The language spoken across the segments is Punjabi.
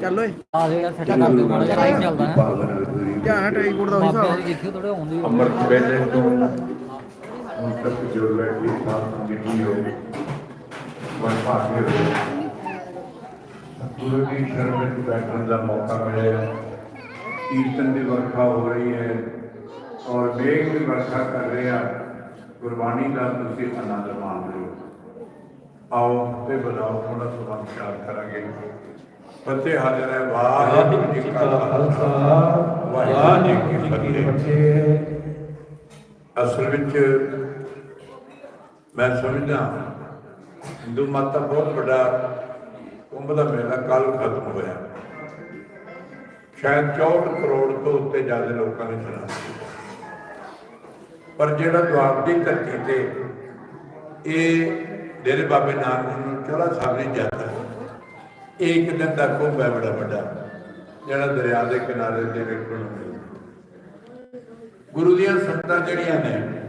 ਚੱਲ ਓਏ। ਆ ਜਿਹੜਾ ਸੱਟਾ ਕਰਦੇ ਮਾੜਾ ਜਿਹਾ ਟਾਈਮ ਚੱਲਦਾ ਹੈ। ਧਿਆਨ ਨਾਲ ਟ੍ਰਾਈਪੋਰਟ ਦਾ ਹਿਸਾਬ। ਦੀ ਦੇਖਿਓ ਥੋੜੇ ਆਉਂਦੀ ਅੰਮ੍ਰਿਤ ਵੇਲੇ ਤੋਂ ਹੁਣ ਤੱਕ ਜੋ ਬੈਠੀ ਸਾਥ ਮਿਲੀ ਹੋ ਵਨ ਭਾਗੇ ਹੋ ਗੁਰੂ ਦੀ ਸ਼ਰਨ ਵਿੱਚ ਬੈਠਣ ਦਾ ਮੌਕਾ ਮਿਲਿਆ। ਕੀਰਤਨ ਦੀ ਵਰਖਾ ਹੋ ਰਹੀ ਹੈ ਔਰ ਵੇਗ ਦੀ ਵਰਖਾ ਕਰ ਰਿਹਾ ਗੁਰਬਾਣੀ ਦਾ ਤੁਸੀਂ ਆਨੰਦ ਮਾਣ ਰਹੇ ਹੋ ਆਓ ਤੇ ਬੁਲਾਓ ਥੋੜਾ ਸਮਾਂ ਵਿਚਾਰ ਕਰਾਂਗੇ। ਫਤਿਹ ਹਾਜ਼ਰ ਹੈ, ਵਾਹਿਗੁਰੂ ਜੀ ਕਾ ਖਾਲਸਾ, ਵਾਹਿਗੁਰੂ ਜੀ ਕੀ ਫਤਿਹ। ਅਸਲ ਵਿੱਚ ਮੈਂ ਸਮਝਦਾ ਹਿੰਦੂ ਮਤ ਦਾ ਬਹੁਤ ਵੱਡਾ ਕੁੰਭ ਦਾ ਮੇਲਾ ਕੱਲ ਖਤਮ ਹੋਇਆ। ਸ਼ਾਇਦ 64 ਕਰੋੜ ਤੋਂ ਉੱਤੇ ਜ਼ਿਆਦਾ ਲੋਕਾਂ ਨੇ ਸੁਣਾ ਪਰ ਜਿਹੜਾ ਦੁਆਰ ਦੀ ਧਰਤੀ ਤੇ ਇਹ ਡੇਰੇ ਬਾਬੇ ਨਾਨਕ ਨੂੰ ਚੋਲਾ ਸਾਹਿਬ ਦੀ ਜਾਂਦਾ ਇਹ ਇੱਕ ਦਿਨ ਦਾ ਕੁੰਭ ਹੈ ਬੜਾ ਵੱਡਾ, ਜਿਹੜਾ ਦਰਿਆ ਦੇ ਕਿਨਾਰੇ ਤੇ ਵੇਖਣ ਨੂੰ ਮਿਲਦਾ ਗੁਰੂ ਦੀਆਂ ਸੰਗਤਾਂ ਜਿਹੜੀਆਂ ਨੇ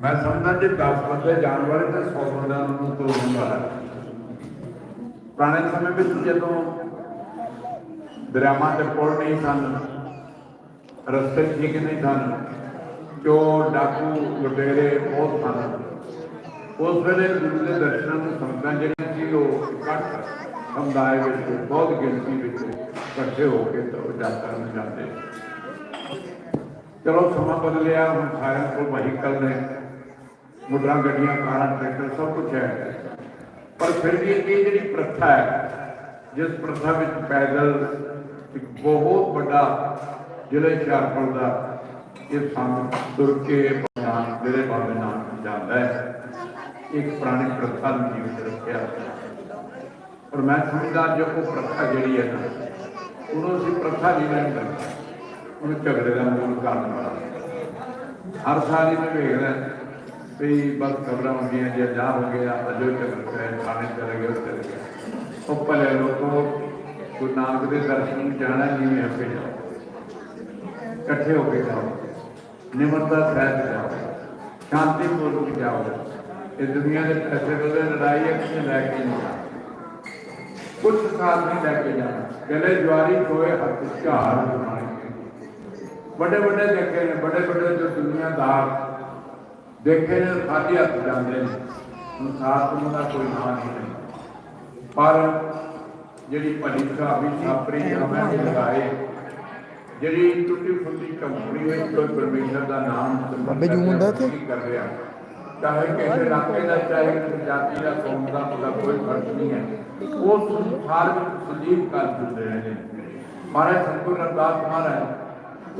ਮੈਂ ਸਮਝਦਾ ਜੇ 10 ਬੰਦੇ ਜਾਣ ਵਾਲੇ ਤਾਂ 100 ਬੰਦਿਆਂ ਨੂੰ ਤੋੜਨ ਵਾਲਾ ਪੁਰਾਣੇ ਸਮੇਂ ਵਿੱਚ ਜਦੋਂ ਦਰਿਆਵਾਂ ਤੇ ਪੁਲ ਨਹੀਂ ਸਨ, ਰਸਤੇ ਠੀਕ ਨਹੀਂ ਸਨ, ਚੋਰ, ਡਾਕੂ, ਲੁਟੇਰੇ ਬਹੁਤ ਸਨ। ਉਸ ਵੇਲੇ ਗੁਰੂ ਦੇ ਦਰਸ਼ਨਾਂ ਨੂੰ ਸਮਝਦਾ ਜਿਹੜੀਆਂ ਸੀ ਉਹ ਇਕੱਠ ਸਮੁਦਾਇ ਵਿੱਚ, ਬਹੁਤ ਗਿਣਤੀ ਵਿੱਚ ਇਕੱਠੇ ਹੋ ਕੇ ਤਾਂ ਯਾਤਰਾ ਨੂੰ ਜਾਂਦੇ। ਚਲੋ ਸਮਾਂ ਬਦਲਿਆ ਹੁਣ ਸਾਰਿਆਂ ਕੋਲ ਵਹੀਕਲ ਨੇ। ਮੁੱਢਾਂ ਗੱਡੀਆਂ, ਕਾਰਾਂ, ਟਰੈਕਟਰ, ਸਭ ਕੁਝ ਹੈ। ਪਰ ਫਿਰ ਵੀ ਇਹ ਜਿਹੜੀ ਪ੍ਰਥਾ ਹੈ, ਜਿਸ ਪ੍ਰਥਾ ਵਿੱਚ ਪੈਦਲ ਇੱਕ ਬਹੁਤ ਵੱਡਾ ਜ਼ਿਲ੍ਹੇ ਹੁਸ਼ਿਆਰਪੁਰ ਦਾ, ਇਹ ਸੰਤ ਤੁਰ ਕੇ ਨਾਮ ਮੇਰੇ ਬਾਬੇ ਨਾਮ ਜਾਂਦਾ ਹੈ। ਇੱਕ ਪੁਰਾਣੀ ਪ੍ਰਥਾ ਨੂੰ ਜੀਵਿਤ ਰੱਖਿਆ। ਪਰ ਮੈਂ ਸਮਝਦਾ ਜੋ ਉਹ ਪ੍ਰਥਾ ਜਿਹੜੀ ਹੈ ਨਾ ਉਹਨੂੰ ਅਸੀਂ ਪ੍ਰਥਾ ਨਹੀਂ ਲੈਣ ਕਰਦੇ ਉਹਨੂੰ ਝਗੜੇ ਦਾ ਮੂਲ ਕਾਰਨ ਬਣਾ। ਹਰ ਸਾਲ ਹੀ ਮੈਂ ਵੇਖਦਾ ਵੀ ਬਸ ਖਬਰਾਂ ਹੁੰਦੀਆਂ ਜੇ ਜਾ ਹੋ ਗਿਆ, ਅਜੋ ਝਗੜ ਪਿਆ, ਥਾਣੇ ਚਲੇ ਗਏ ਚਲੇ ਗਏ। ਉਹ ਭਲੇ ਲੋਕੋ ਗੁਰੂ ਨਾਨਕ ਦੇ ਦਰਸ਼ਨ ਜਾਣਾ ਜਿਵੇਂ ਆਪੇ ਜਾਓ। ਇਕੱਠੇ ਹੋ ਕੇ ਜਾਓ। ਨਿਮਰਤਾ ਸਹਿਤ ਜਾਓ। ਸ਼ਾਂਤੀ ਜਾਓ। ਇਹ ਦੁਨੀਆ ਦੇ ਪੈਸੇ ਬਦਲੇ ਲੜਾਈ ਹੈ ਲੈ ਕੇ ਨਹੀਂ ਜਾਣਾ। ਕੁਝ ਸਾਥ ਨਹੀਂ ਲੈ ਕੇ ਜਾਣਾ। ਕਹਿੰਦੇ ਜਵਾਰੀ ਕੋਏ ਹੱਥ ਝਾੜ ਵੱਡੇ ਵੱਡੇ ਦੇਖੇ ਨੇ ਵੱਡੇ ਵੱਡੇ ਜੋ ਦੁਨੀਆਦਾਰ ਦੇਖੇ ਨੇ ਖਾਲੀ ਹੱਥ ਜਾਂਦੇ ਨੇ ਸਾਥ ਉਹਨਾਂ ਦਾ ਕੋਈ ਨਾਂ ਨਹੀਂ। ਪਰ ਜਿਹੜੀ ਭਲੀ ਸਾਬੀ ਸਾਪਰੀ ਹਮੈਂ ਲਗਾਏ ਜਿਹੜੀ ਟੁੱਟੀ ਫੁੱਟੀ ਕੰਪਨੀ ਵਿੱਚ ਕੋਈ ਪਰਮੇਸ਼ਰ ਦਾ ਨਾਮ ਬਾਬੇ ਜੂ ਹੁੰਦਾ ਇੱਥੇ? ਕੀ ਕਰ ਰਿਹਾ ਚਾਹੇ ਕਿਸੇ ਇਲਾਕੇ ਦਾ ਚਾਹੇ ਜਾਤੀ ਦਾ ਕੌਮ ਦਾ ਉਹਦਾ ਕੋਈ ਫ਼ਰਕ ਨਹੀਂ ਹੈ ਉਸ ਸੰਸਾਰ ਵਿੱਚ ਸੁਦੀਪ ਕਰ ਦਿੰਦੇ ਨੇ ਮਹਾਰਾਜ ਸਤਿਗੁਰੂ ਰਵਿਦਾਸ ਮਹਾਰਾਜ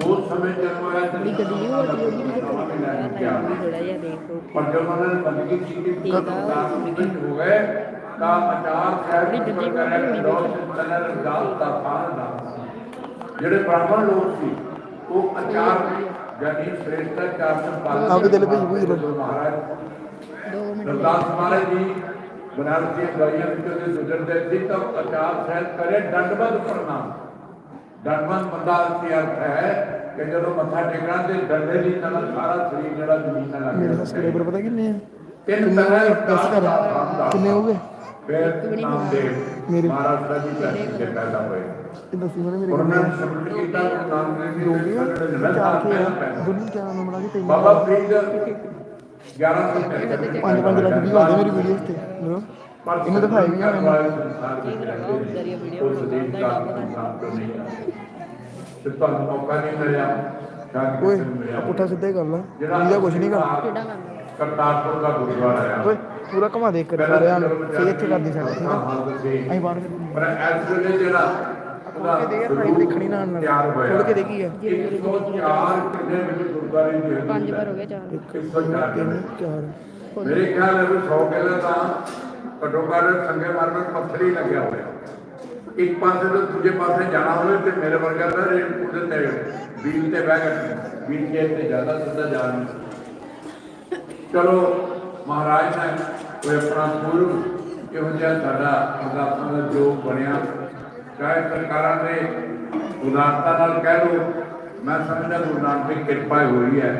ਉਸ ਸਮੇਂ ਜਦੋਂ ਆਇਆ ਤਾਂ ਕਦੀ ਕਦੀ ਨਹੀਂ ਹੋਈ ਉਹਦੀ ਥੋੜਾ ਜਿਹਾ ਦੇਖੋ ਪਰ ਜਦ ਉਹਨਾਂ ਨੇ ਬੰਦਗੀ ਕੀਤੀ ਠੀਕ ਆ। ਤਾਂ ਮੁਕਤ ਹੋ ਗਏ ਤਾਂ ਅਚਾਰ ਸਾਹਿਬ ਬੜੀ ਨੂੰ ਜੱਦੀ ਕਰਿਆ ਹੋਈ ਕਿ ਲੋਕ ਤਨਰ ਰਵਿਦਾਸ ਦਾ ਪਾਣ ਦਾ ਜਿਹੜੇ ਬ੍ਰਾਹਮਣ ਲੋਕ ਸੀ ਉਹ ਅਚਾਰ ਜਾਨੀ ਸ੍ਰੇਸ਼ਟਾ ਚਾਰ ਸੰਪਾਦਨ ਆਪਦੇ ਦਿਲ ਵਿੱਚ ਬੁੱਝ ਲਓ। ਮਹਾਰਾਜ। ਦੋ ਮਿੰਟ ਰਵਿਦਾਸ ਮਹਾਰਾਜ ਜੀ ਬਨਾਰਸ ਦੀ ਗਲੀਆਂ ਵਿੱਚੋਂ ਦੇ ਗੁਜ਼ਰਦੇ ਸੀ ਤਾਂ ਅਚਾਰ ਸਾਹਿਬ ਕਰੇ ਦੰਡਵਤ ਪ੍ਰਣਾਮ ਦੰਡਵਤ ਬੰਦਾ ਅਰਥ ਅਰਥ ਹੈ ਕਿ ਜਦੋਂ ਮੱਥਾ ਟੇਕਣਾ ਤੇ ਡੰਡੇ ਦੀ ਨਾਲ ਸਾਰਾ ਸਰੀਰ ਜਿਹੜਾ ਜ਼ਮੀਨ ਨਾਲ ਲੱਗ ਮੇਰੇ ਜਾਂਦਾ ਸਬਸਕ੍ਰਾਈਬਰ ਪਤਾ ਕਿੰਨੇ ਆ? ਤਿੰਨ ਤਰ੍ਹਾਂ ਹੋ ਦੇ? ਦੱਸ ਕਰ। ਕਿੰਨੇ ਹੋ ਗਏ ਫਿਰ ਨਾਮਦੇਵ ਮੇਰੇ- ਮਹਾਰਾਸ਼ਟਰ ਦੀ ਧਰਤੀ ਤੇ ਪੈਦਾ ਹੋਏ। ਇਹ ਦੱਸੀ ਮੈਨੂੰ ਮੇਰੇ ਉਹਨਾਂ ਨੇ ਸ਼ਬਦ ਕੀਤਾ ਜੀ ਦੋ ਦੇ ਗਿਆ ਸਾਡੇ ਚਾਰ ਕੇ ਦੋਨੋਂ ਚਾਰ ਨੂੰ ਬਣਾ ਕੇ ਤਿੰਨ ਬਾਬਾ ਫਰੀਦ 1100 ਪੰਜ ਪੰਜ ਲੱਖ ਵੀ ਆਉਂਦੇ ਮੇਰੀ ਵੀਡੀਓ ਤੇ ਇਹਨੂੰ ਦਿਖਾਈ ਵੀ ਸ਼ਾਇਦ ਓਏ ਪੁੱਠਾ ਸਿੱਧਾ ਹੀ ਕਰ ਲਾ। ਇਹਦਾ ਕੁਝ ਨਹੀਂ ਕਰ। ਕਰਤਾਰਪੁਰ ਦਾ ਗੁਰਦੁਆਰਾ ਹੈ ਓਏ ਪੂਰਾ ਘਮਾ ਦੇ ਕਰ ਰਿਹਾ ਨੂੰ ਫੇਰ ਇੱਥੇ ਕਰਦੀ ਸਾਡੇ ਠੀਕ ਆ? ਅਸੀਂ ਬਾਹਰ ਕਰ ਪਰ ਇਸ ਵੇਲੇ ਜਿਹੜਾ ਦੇ ਫਾਈਲ ਦੇਖਣੀ ਨਾਲ ਨਾਲ। ਖੋਲ ਕੇ ਦੇਖੀ ਆ 104 ਕਿੰਨੇ ਵਿੱਚ ਗੁਰਦੁਆਰੇ ਦੇ ਪੰਜ ਵਾਰ ਹੋ ਗਏ ਚਾਰ। ਇੱਕ 104 ਤਿੰਨ ਚਾਰ। ਮੇਰੇ ਖਿਆਲ ਹੈ ਵੀ 100 ਕਿਲੋ ਤਾਂ ਘੱਟੋ ਘੱਟ ਸੰਗੇ ਮਾਰਗ ਪੱਥਰ ਹੀ ਲੱਗਿਆ ਹੋਇਆ। ਇੱਕ ਪਾਸੇ ਤੋਂ ਦੂਜੇ ਪਾਸੇ ਜਾਣਾ ਹੋਵੇ ਤੇ ਮੇਰੇ ਵਰਗਾ ਤਾਂ ਰੇਲ ਦੇ ਤੇ ਵੀਲ ਤੇ ਬਹਿ ਕੇ ਵੀਲ ਕੇ ਤੇ ਜ਼ਿਆਦਾ ਸਿੱਧਾ ਜਾ ਨਹੀਂ ਚਲੋ, ਮਹਾਰਾਜ ਨੇ ਕੋਈ ਆਪਣਾ ਗੁਰੂ ਇਹੋ ਜਿਹਾ ਸਾਡਾ ਅਰਦਾਸਾਂ ਦਾ ਜੋ ਬਣਿਆ, ਚਾਹੇ ਸਰਕਾਰਾਂ ਨੇ ਉਦਾਰਤਾ ਨਾਲ ਕਹਿ ਲਓ, ਮੈਂ ਸਮਝਦਾ ਗੁਰੂ ਨਾਨਕ ਦੀ ਕਿਰਪਾ ਹੋਈ ਹੈ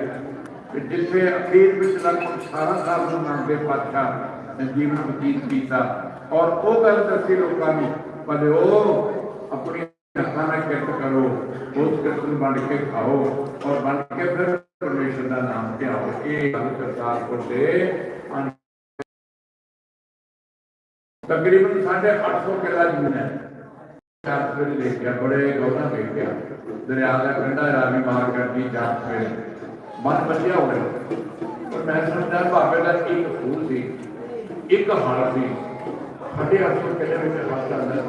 ਕਿ ਜਿੱਥੇ ਅਖੀਰ ਵਿੱਚ ਲਗਭਗ 18 ਸਾਲ ਗੁਰੂ ਨਾਨਕ ਦੇ ਪਾਤਸ਼ਾਹ ਜੀਵਨ ਬਤੀਤ ਕੀਤਾ। ਔਰ ਉਹ ਗੱਲ ਦੱਸੀ ਲੋਕਾਂ ਨੂੰ ਪਰ ਉਹ ਆਪਣੀ ਹੱਥਾਂ ਨਾਲ ਕਿਰਤ ਕਰੋ ਉਸ ਕਿਰਤ ਨੂੰ ਵੰਡ ਕੇ ਖਾਓ ਔਰ ਵੰਡ ਕੇ ਫਿਰ ਪਰਮੇਸ਼ਰ ਦਾ ਨਾਮ ਧਿਆਓ। ਇਹ ਗੱਲ ਕਰਤਾਰਪੁਰ ਦੇ ਤਕਰੀਬਨ 850 ਕਿਲਾ ਜ਼ਮੀਨ ਹੈ। ਚਾਰ ਸਵੇਰੇ ਦੇਖਿਆ ਬੜੇ ਗੌਰਾਂ ਦੇਖਿਆ ਦਰਿਆ ਦਾ ਕੰਢਾ ਰਾਵੀ ਮਾਰ ਕਰਦੀ ਚਾਰ ਸਵੇਰੇ। ਮਨ ਬਚਿਆ ਹੋਵੇ ਪਰ ਮੈਂ ਸਮਝਦਾ ਬਾਬੇ ਦਾ ਇੱਕ ਫੂਲ ਸੀ ਇੱਕ ਹਲ ਸੀ ਸਾਡੇ ਹੱਥੋਂ ਕਿਲੇ ਵਿੱਚ ਹੱਥ ਜਾਂਦਾ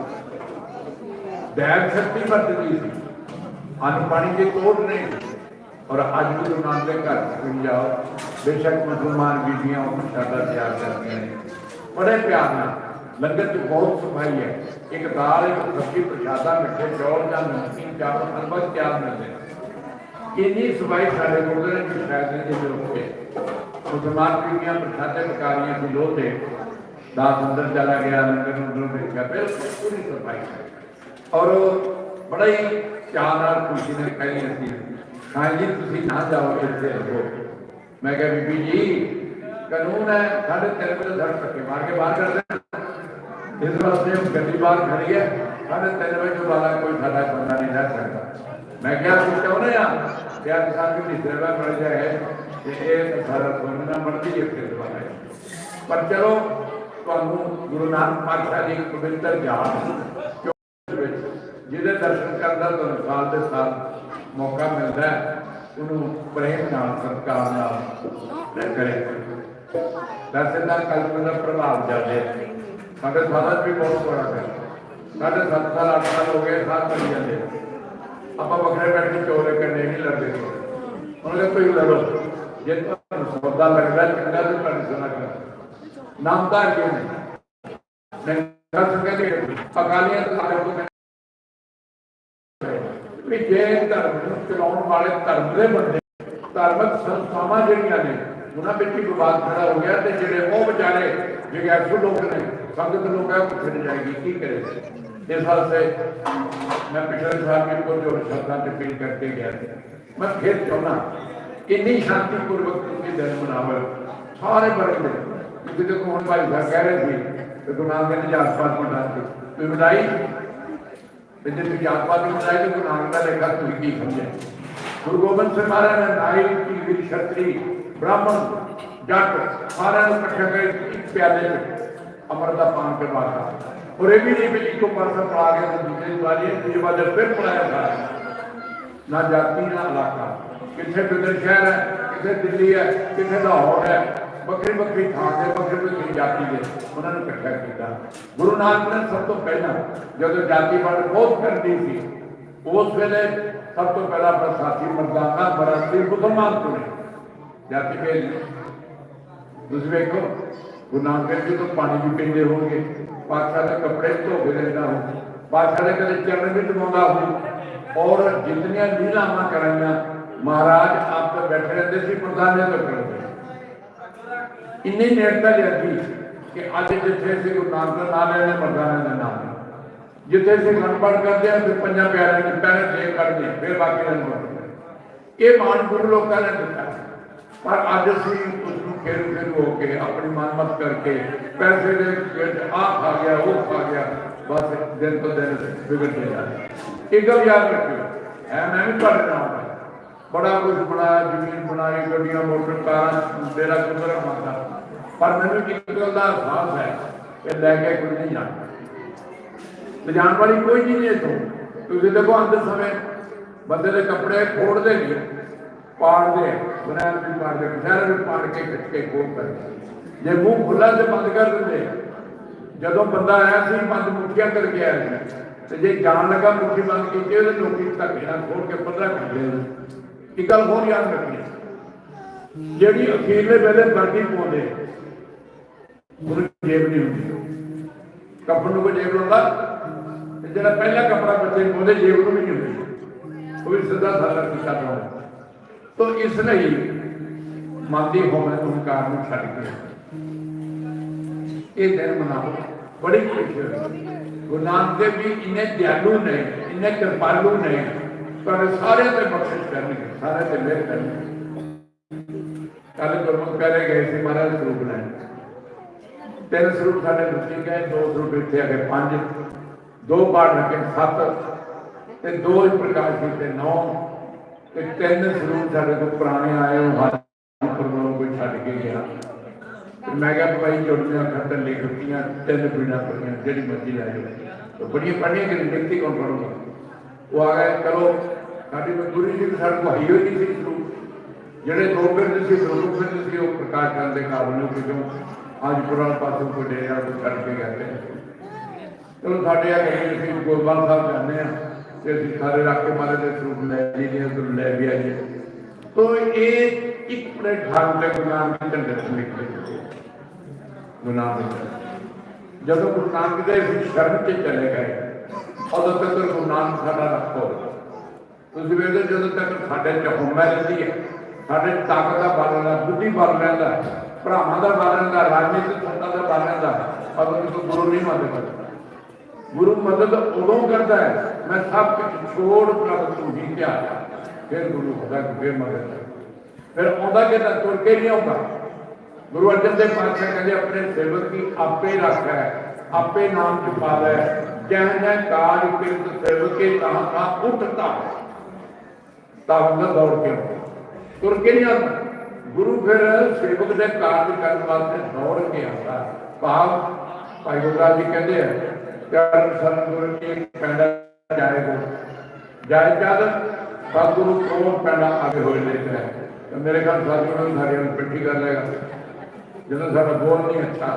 ਦੈਵ ਸ਼ਕਤੀ ਵਰਤਦੀ ਸੀ ਅੰਨ ਪਾਣੀ ਦੀ ਤੋੜ ਨਹੀਂ ਔਰ ਅੱਜ ਵੀ ਗੁਰੂ ਨਾਨਕ ਦੇ ਘਰ ਤੁਸੀਂ ਜਾਓ ਬੇਸ਼ੱਕ ਮੁਸਲਮਾਨ ਬੀਬੀਆਂ ਉਹ ਪ੍ਰਸ਼ਾਦਾ ਤਿਆਰ ਕਰਦੀਆਂ ਨੇ ਬੜੇ ਪਿਆਰ ਨਾਲ ਲੰਗਰ ਚ ਬਹੁਤ ਸਫ਼ਾਈ ਹੈ ਇੱਕ ਦਾਲ ਇੱਕ ਸਬਜ਼ੀ ਪ੍ਰਸ਼ਾਦਾ ਮਿੱਠੇ ਚੌਲ ਜਾਂ ਨਮਕੀਨ ਚਾਵਲ ਹਲਵਾ ਤਿਆਰ ਮਿਲਦੇ ਨੇ ਇੰਨੀ ਸਫ਼ਾਈ ਸਾਡੇ ਗੁਰਦੁਆਰੇ ਵਿੱਚ ਸ਼ਾਇਦ ਨਹੀਂ ਜਿਵੇਂ ਉੱਥੇ ਮੁਸਲਮਾਨ ਬੀਬੀਆਂ ਪ੍ਰਸ਼ਾਦੇ ਪਕਾਰੀਆਂ ਦੀ ਲੋਹ ਤੇ ਦਾਸ ਅੰਦਰ ਚਲਾ ਗਿਆ, ਲੰਗਰ ਨੂੰ ਅੰਦਰੋਂ ਦੇਖਿਆ ਬਿਲਕੁਲ ਪੂਰੀ ਸਫ਼ਾਈ ਹੈ ਔਰ ਬੜਾ ਹੀ ਚਾਅ ਨਾਲ ਖੁਸ਼ੀ ਨਾਲ ਕਹਿੰਦੇ ਸੀ, ਹਾਂ ਜੀ, ਤੁਸੀਂ ਨਾ ਜਾਓ, ਇੱਥੇ ਰਹੋ। ਮੈਂ ਕਿਹਾ, ਬੀਬੀ ਜੀ, ਕਾਨੂੰਨ ਹੈ, ਸਾਡੇ ਤਿੰਨ ਵਜੇ ਧੜ ਧੱਕੇ ਮਾਰ ਕੇ ਬਾਹਰ ਕਰ ਦੇਣਾ। ਇਸ ਵਾਸਤੇ ਉਹ ਗੱਡੀ ਬਾਹਰ ਖੜੀ ਹੈ, ਸਾਡੇ ਤਿੰਨ ਵਜੇ ਤੋਂ ਬਾਅਦ ਕੋਈ ਸਾਡਾ ਬੰਦਾ ਨਹੀਂ ਰਹਿ ਸਕਦਾ। ਮੈਂ ਕਿਹਾ ਤੁਸੀਂ ਚਾਹੁੰਦੇ ਆ? ਕਿ ਅੱਜ ਸਾਨੂੰ ਦੀ ਸੇਵਾ ਮਿਲ ਜਾਏ। ਤੇ ਇਹ ਸਾਰਾ ਸੁਣਨਾ ਮਰਦੀ ਹੈ ਫਿਰ ਦੁਬਾਰਾ। ਪਰ ਚਲੋ, ਤੁਹਾਨੂੰ ਗੁਰੂ ਨਾਨਕ ਪਾਤਸ਼ਾਹ ਦੀ ਪਵਿੱਤਰ ਜਾਤ ਜਿਹਦੇ ਦਰਸ਼ਨ ਕਰਨ ਤੁਹਾਨੂੰ ਸਾਲ ਦੇ ਸਾਲ ਮੌਕਾ ਮਿਲਦਾ ਹੈ, ਉਹਨੂੰ ਪ੍ਰੇਮ ਨਾਲ, ਸਤਿਕਾਰ ਨਾਲ ਕਰੇ। ਵੈਸੇ ਤਾਂ ਕਲਪਨਾ ਦਾ ਪ੍ਰਭਾਵ ਜ਼ਿਆਦਾ ਸਾਡੇ ਸਾਲਾਂ ਵੀ ਬਹੁਤ ਬੜਾ ਹੈ। ਸਾਡੇ 7 ਸਾਲ 8 ਸਾਲ ਹੋ ਗਏ, ਸਾਥ ਬਣ ਜਾਂਦੇ। ਆਪਾਂ ਵੱਖਰੇ ਬੈਠ ਕੇ ਚੋਰੇ ਕਰਨੇ ਨਹੀਂ ਲੜਦੇ ਉਹਨਾਂ ਦੇ ਕੋਈ ਲੜੋ, ਜੇ ਤੁਹਾਨੂੰ ਸੌਦਾ ਲੱਗਦਾ, ਚੰਗਾ ਤੇ ਤੁਹਾਨੂੰ ਸੁਣਾ ਕਰ ਨਾਮਦਾਰ ਕਿਉਂ ਨਹੀਂ ਮੈਂ ਕਰ ਸਕਦਾ ਅਕਾਲੀਆਂ ਸਾਰੇ ਤੋਂ ਵੀ ਜੇ ਧਰਮ ਨੂੰ ਚਲਾਉਣ ਵਾਲੇ ਧਰਮ ਦੇ ਬੰਦੇ, ਧਾਰਮਿਕ ਸੰਸਥਾਵਾਂ ਜਿਹੜੀਆਂ ਨੇ, ਉਹਨਾਂ ਵਿੱਚ ਹੀ ਵਿਵਾਦ ਖੜਾ ਹੋ ਗਿਆ ਤੇ ਜਿਹੜੇ ਉਹ ਵਿਚਾਰੇ ਜਿਹੜੇ ਲੋਕ ਨੇ, ਸੰਗਤ ਲੋਕ ਹੈ ਉਹ ਕਿੱਥੇ ਜਾਏਗੀ, ਕੀ ਕਰੇ? ਇਸ ਵਾਸਤੇ ਮੈਂ ਪਿਛਲੇ ਸਾਲ ਵੀ ਕੋਈ ਜੋ ਸ਼ਬਦਾਂ ਤੇ ਪੇਸ਼ ਕਰਕੇ ਗਿਆ ਸੀ, ਮੈਂ ਫਿਰ ਚਾਹੁੰਦਾ ਕਿੰਨੀ ਸ਼ਾਂਤੀਪੂਰਵਕ ਤੁਸੀਂ ਦਿਨ ਮਨਾਵੋ ਸਾਰੇ ਵਰਗ ਦੇ ਕਿਤੇ ਦੇਖੋ ਹੁਣ ਭਾਈ ਸਾਹਿਬ ਕਹਿ ਰਹੇ ਸੀ ਕਿ ਗੁਰੂ ਦੇ ਆਸ-ਪਾਸ ਮਨਾ ਸੀ ਤੁਸੀਂ ਵਧਾਈ ਤੇ ਜੇ ਤੁਸੀਂ ਆਤਮਾ ਦੀ ਬਣਾਈ ਤੇ ਗੁਰੂ ਦਾ ਲੇਖਾ ਤੁਸੀਂ ਕੀ ਸਮਝਿਆ? ਗੁਰੂ ਗੋਬਿੰਦ ਸਿੰਘ ਮਹਾਰਾਜ ਨੇ ਨਾਈ ਕੀ ਛਤਰੀ, ਬ੍ਰਾਹਮਣ, ਜੱਟ, ਸਾਰਿਆਂ ਨੂੰ ਇਕੱਠੇ ਕਰਕੇ ਇੱਕ ਪਿਆਲੇ ਵਿੱਚ ਅੰਮ੍ਰਿਤ ਦਾ ਪਾਨ ਕਰਵਾਇਆ ਔਰ ਇਹ ਵੀ ਨਹੀਂ ਵੀ ਇੱਕੋ ਪਾਸਾ ਪੜਾ ਕੇ ਤੇ ਦੂਜੇ ਵਾਲੀ ਦੂਜੇ ਵਾਲੇ ਫਿਰ ਪੜਾਇਆ ਸਾਰਾ ਨਾ ਜਾਤੀ ਨਾ ਇਲਾਕਾ ਕਿੱਥੇ ਬਿਦਰ ਸ਼ਹਿਰ ਹੈ ਕਿੱਥੇ ਦਿੱਲੀ ਹੈ ਕਿੱਥੇ ਲਾਹੌਰ ਹੈ ਵੱਖਰੀ ਵੱਖਰੀ ਥਾਂ ਦੇ ਵੱਖਰੀ ਵੱਖਰੀ ਜਾਤੀ ਦੇ ਉਹਨਾਂ ਨੂੰ ਇਕੱਠਾ ਕੀਤਾ ਗੁਰੂ ਨਾਨਕ ਨੇ ਸਭ ਤੋਂ ਪਹਿਲਾਂ ਜਦੋਂ ਜਾਤੀ ਵੰਡ ਬਹੁਤ ਕਰਦੀ ਸੀ ਉਸ ਵੇਲੇ ਸਭ ਤੋਂ ਪਹਿਲਾਂ ਆਪਣਾ ਸਾਥੀ ਮਰਦਾਨਾ ਬਰਾਦਰੀ ਮੁਸਲਮਾਨ ਚੁਣੇ ਜਾਤੀ ਕੇ ਤੁਸੀਂ ਵੇਖੋ ਗੁਰੂ ਨਾਨਕ ਦੇਵ ਜੀ ਤੋਂ ਪਾਣੀ ਵੀ ਪੀਂਦੇ ਹੋਣਗੇ ਪਾਤਸ਼ਾਹ ਦੇ ਕੱਪੜੇ ਧੋ ਕੇ ਦਿੰਦਾ ਹੋ ਪਾਤਸ਼ਾਹ ਦੇ ਕਦੇ ਚਰਨ ਵੀ ਦਬਾਉਂਦਾ ਹੋ ਔਰ ਜਿੰਨੀਆਂ ਲੀਲਾਵਾਂ ਕਰਾਈਆਂ, ਮਹਾਰਾਜ ਆਪ ਤੇ ਬੈਠੇ ਰਹਿੰਦੇ ਸੀ ਪ੍ਰਧਾਨੇ ਤੋਂ ਕਰਦੇ ਇੰਨੀ ਨੇੜਤਾ ਲਿਆਦੀ ਕਿ ਅੱਜ ਜਿੱਥੇ ਅਸੀਂ ਗੁਰੂ ਨਾਨਕ ਦਾ ਨਾਮ ਲੈਣੇ ਮਰਦਾਨੇ ਦਾ ਨਾਮ ਜਿੱਥੇ ਅਸੀਂ ਗਣਪੜ ਕਰਦੇ ਆ ਫਿਰ ਪੰਜਾਂ ਪਿਆਰਿਆਂ ਦੀ ਪਹਿਲੇ ਜੇ ਕਰਦੇ ਫਿਰ ਬਾਕੀ ਨੂੰ ਇਹ ਮਾਨ ਗੁਰੂ ਲੋਕਾਂ ਨੇ ਦਿੱਤਾ। ਪਰ ਅੱਜ ਅਸੀਂ ਖੇਰ ਖੇਰ ਹੋ ਕੇ ਆਪਣੀ ਮਨਮਤ ਕਰਕੇ ਪੈਸੇ ਦੇ ਵਿੱਚ ਆ ਖਾ ਗਿਆ, ਉਹ ਖਾ ਗਿਆ, ਬਸ ਦਿਨ ਤੋਂ ਦਿਨ ਵਿਗੜਦੇ ਜਾ ਇਹ ਗੱਲ ਯਾਦ ਰੱਖਿਓ ਐ ਮੈਂ ਵੀ ਤੁਹਾਡੇ ਨਾਲ ਬੜਾ ਕੁਝ ਬਣਾਇਆ, ਜ਼ਮੀਨ ਬਣਾਈ, ਗੱਡੀਆਂ, ਮੋਟਰ, ਕਾਰਾਂ, ਤੇਰਾ ਕੁਦਰਾ ਮੰਨਦਾ ਪਰ ਮੈਨੂੰ ਇੱਕ ਗੱਲ ਦਾ ਅਹਿਸਾਸ ਹੈ ਕਿ ਲੈ ਕੇ ਕੋਈ ਨਹੀਂ ਜਾਂਦਾ। ਲਿਜਾਣ ਵਾਲੀ ਕੋਈ ਚੀਜ਼ ਨਹੀਂ ਇੱਥੋਂ। ਤੁਸੀਂ ਦੇਖੋ ਅੰਦਰ ਸਮੇਂ, ਬੰਦੇ ਦੇ ਕੱਪੜੇ ਫੋੜਦੇ ਨਹੀਂ, ਪਾੜਦੇ ਬਨਾਨ ਵੀ ਪਾੜਦੇ ਸ਼ਹਿਰ ਵੀ ਪਾੜ ਕੇ ਖਿੱਚ ਕੇ ਖੋਲ ਕਰਦੇ ਜੇ ਮੂੰਹ ਖੁੱਲਾ ਤੇ ਬੰਦ ਕਰ ਦਿੰਦੇ, ਜਦੋਂ ਬੰਦਾ ਆਇਆ ਸੀ, ਬੰਦ ਮੁੱਠੀਆਂ ਕਰਕੇ ਆਇਆ ਸੀ, ਤੇ ਜੇ ਜਾਣ ਲੱਗਾ ਮੁੱਠੀ ਬੰਦ ਕੀਤੀ, ਉਹਦੇ ਲੋਕੀ ਧੱਕੇ ਨਾਲ ਖੋਲ ਕੇ ਪੱਧਰਾ ਕਰਦੇ ਨੇ ਇੱਕ ਗੱਲ ਹੋਰ ਯਾਦ ਰੱਖਣੀ ਜਿਹੜੀ ਅਖੀਰਲੇ ਵੇਲੇ ਵਰਦੀ ਪਾਉਂਦੇ ਉਹਨੂੰ ਜੇਬ ਨਹੀਂ ਹੁੰਦੀ। ਕੱਪੜ ਨੂੰ ਕੋਈ ਜੇਬ ਲਾਉਂਦਾ? ਤੇ ਜਿਹੜਾ ਪਹਿਲਾ ਕੱਪੜਾ ਬੱਚੇ ਨੂੰ ਉਹਦੇ ਜੇਬ ਨੂੰ ਵੀ ਨਹੀਂ ਹੁੰਦੀ। ਉਹ ਵੀ ਸਿੱਧਾ ਸਾਲਾ ਕੀਤਾ ਲਾਉਂਦਾ ਤੋ ਇਸ ਲਈ ਮੰਦੀ ਹੋਵੇ ਹੰਕਾਰ ਨੂੰ ਛੱਡ ਕੇ। ਇਹ ਦਿਨ ਮਨਾਓ। ਬੜੀ ਖੁਸ਼ੀ ਹੋਈ। ਗੁਰੂ ਨਾਨਕ ਦੇਵ ਵੀ ਇੰਨੇ ਦਿਆਲੂ ਨੇ, ਇੰਨੇ ਕਿਰਪਾਲੂ ਨੇ, ਪਰ ਸਾਰੇ ਤੇ ਬਖਸ਼ਿਸ਼ ਕਰਨਗੇ ਸਾਰੇ ਤੇ ਮਿਹਰ ਕਰਨਗੇ। ਕੱਲ ਗੁਰਮੁਖ ਕਰੇ ਗਏ ਸੀ, ਮਹਾਰਾਜ ਸਰੂਪ ਲੈਣ। ਤਿੰਨ ਸਰੂਪ ਸਾਡੇ ਰੁਕੇ ਗਏ, ਦੋ ਸਰੂਪ ਇੱਥੇ ਆ ਗਏ, ਪੰਜ। ਦੋ ਬਾੜ ਰੱਖੇ, ਸੱਤ। ਤੇ ਦੋ ਹੀ ਪ੍ਰਕਾਸ਼ ਕੀਤੇ, ਨੌ। ਤੇ ਤਿੰਨ ਸਰੂਪ ਸਾਡੇ ਕੋਲ ਪੁਰਾਣੇ ਆਏ ਉਹ ਹਰ ਪਰਮੋਂ ਕੋਈ ਛੱਡ ਕੇ ਗਿਆ। ਮੈਂ ਕਿਹਾ, ਭਾਈ ਜੁੜੀਆਂ ਖੱਤਰ ਲਿਖਤੀਆਂ ਤਿੰਨ ਬਿਨਾ ਪੜੀਆਂ ਜਿਹੜੀ ਮਰਜ਼ੀ ਲੈ ਜਾਓ। ਬੜੀਆਂ ਪੜੀਆਂ ਕਿ ਲਿਖਤੀ ਕੌਣ ਪੜੂਗਾ ਉਹ ਆ ਗਏ, ਚਲੋ, ਸਾਡੀ ਮਜ਼ਦੂਰੀ ਸੀ ਸਾਡੇ ਕੋਲ ਹਾਈ ਹੋਈ ਨਹੀਂ ਸੀ ਸਰੂਪ ਜਿਹੜੇ ਦੋ ਪਿੰਡ ਸੀ, ਦੋ ਪਿੰਡ ਸੀ, ਉਹ ਪ੍ਰਕਾਸ਼ ਕਰਨ ਦੇ ਕਾਰਨ ਨੂੰ ਕਿਉਂ ਅੱਜ ਪੁਰਾਣ ਪਾਸੋਂ ਕੋਈ ਡੇਰਾ ਕੋਈ ਛੱਡ ਕੇ ਗਏ ਚਲੋ, ਸਾਡੇ ਆ ਗਏ, ਅਸੀਂ ਗੋਬਲ ਸਾਹਿਬ ਜਾਂਦੇ ਆ ਤੇ ਅਸੀਂ ਸਾਰੇ ਰੱਖ ਕੇ ਮਾਰੇ ਦੇ ਸਰੂਪ ਲੈ ਲਈਏ ਤੇ ਲੈ ਵੀ ਆਈਏ ਤੋ ਇਹ ਇੱਕ ਪਲੇਟਫਾਰਮ ਤੇ ਗੁਰੂ ਨਾਨਕ ਦੇਵ ਝੰਡੇ ਲਿਖ ਦਿੱਤੇ ਗੁਰੂ ਨਾਨਕ ਦੇਵ। ਜਦੋਂ ਗੁਰੂ ਨਾਨਕ ਦੇਵ ਜੀ ਸ਼ਰਨ ਤੇ ਚਲੇ ਗਏ ਉਦੋਂ ਤੱਕ ਗੁਰੂ ਨਾਨਕ ਸਾਡਾ ਰੱਖੋ ਤੁਸੀਂ ਵੇਖਦੇ ਜਦੋਂ ਤੱਕ ਸਾਡੇ ਚ ਹਉਮੈ ਰਹਿੰਦੀ ਹੈ ਸਾਡੇ ਚ ਤਾਕਤ ਦਾ ਬਲ ਰਹਿੰਦਾ ਬੁੱਧੀ ਬਲ ਰਹਿੰਦਾ ਭਰਾਵਾਂ ਦਾ ਬਲ ਰਹਿੰਦਾ ਰਾਜਨੀਤਿਕ ਸੱਤਾ ਦਾ ਬਲ ਰਹਿੰਦਾ ਉਦੋਂ ਤੱਕ ਗੁਰੂ ਨਹੀਂ ਮਦਦ ਕਰਦਾ ਗੁਰੂ ਮਦਦ ਉਦੋਂ ਕਰਦਾ ਹੈ ਮੈਂ ਸਭ ਕੁਝ ਛੋੜ ਪ੍ਰਭ ਤੂੰ ਹੀ ਕਿਆ ਫਿਰ ਗੁਰੂ ਹੁੰਦਾ ਕਿ ਫਿਰ ਮਦਦ ਫਿਰ ਆਉਂਦਾ ਕਿ ਤਾਂ ਤੁਰ ਕੇ ਨਹੀਂ ਆਉਂਦਾ। ਗੁਰੂ ਅਰਜਨ ਦੇਵ ਪਾਤਸ਼ਾਹ ਕਹਿੰਦੇ, ਆਪਣੇ ਸੇਵਕ ਕੀ ਆਪੇ ਰੱਖੈ ਆਪੇ ਨਾਮ ਜਪਾਵੈ ਜਹ ਜਹ ਕਾਜ ਕਿਰਤ ਸੇਵਕੇ ਤਾਂ ਤਾਂ ਉੱਠਤਾ ਤਾਂ ਉਹ ਦੌੜ ਕੇ ਤੁਰ ਕੇ ਨਹੀਂ ਆਉਂਦਾ। ਗੁਰੂ ਫਿਰ ਸੇਵਕ ਦੇ ਕਾਰਜ ਕਰਨ ਵਾਸਤੇ ਦੌੜ ਕੇ ਆਉਂਦਾ। ਭਾਵ ਭਾਈ ਗੁਰਦਾਸ ਜੀ ਕਹਿੰਦੇ ਆ, ਪਿਆਰ ਸਤਿਗੁਰੂ ਕੀ ਪੈਂਡਾ ਜਾਏਗਾ ਜਾਇ ਜਦ ਸਤਿਗੁਰੂ ਕੋਲ ਪੈਂਡਾ ਆਗੇ ਹੋਏ ਨੇ ਤੇ ਮੇਰੇ ਖਿਆਲ ਸਤਿਗੁਰੂ ਨੇ ਸਾਰਿਆਂ ਨੂੰ ਇਕੱਠੀ ਕਰ ਲਏਗਾ ਜਦੋਂ ਸਾਡਾ ਬੋਲ ਨਹੀਂ ਅੱਛਾ,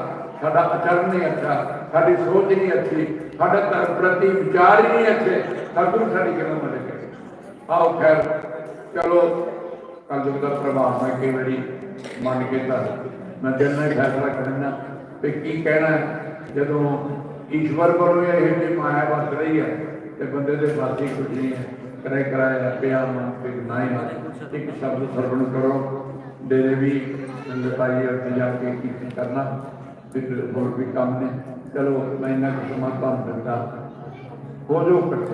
ਸਾਡਾ ਆਚਰਣ ਨਹੀਂ ਅੱਛਾ, ਸਾਡੀ ਸੋਚ ਨਹੀਂ ਅੱਛੀ, ਸਾਡਾ ਧਰਮ ਪ੍ਰਤੀ ਵਿਚਾਰ ਹੀ ਨਹੀਂ ਅੱਛੇ ਸਤਿਗੁਰੂ ਸਾਡੀ ਕਿਵੇਂ ਮਦਦ ਆਓ ਖੈਰ, ਚਲੋ ਕੱਲ ਦਾ ਪ੍ਰਭਾਵ ਮੈਂ ਕਈ ਵਾਰੀ ਮੰਨ ਕੇ ਤਾਂ ਮੈਂ ਦਿਲ ਨਾਲ ਫੈਸਲਾ ਕਰਨਾ ਤੇ ਕੀ ਕਹਿਣਾ ਜਦੋਂ ਈਸ਼ਵਰ ਕੋਲੋਂ ਇਹ ਜਿਹੀ ਮਾਇਆ ਵਰਤ ਰਹੀ ਹੈ ਤੇ ਬੰਦੇ ਦੇ ਸਾਥੀ ਕੁਝ ਨਹੀਂ ਹੈ। ਕਰੇ ਕਰਾਇਆ ਪਿਆ ਮਨ ਤੇ ਨਾ ਹੀ ਇੱਕ ਸ਼ਬਦ ਸਰਵਣ ਕਰੋ, ਡੇਰੇ ਵੀ ਲਤਾਈ ਅਰਥ ਜਾ ਕੇ ਕੀ ਕਰਨਾ, ਫਿਰ ਹੋਰ ਵੀ ਕੰਮ ਨੇ ਚਲੋ, ਮੈਂ ਇਹਨਾਂ ਕੁ ਸਮਾਂ ਤੁਹਾਨੂੰ ਦਿੰਦਾ ਹੋ ਜੋ ਇਕੱਠੇ।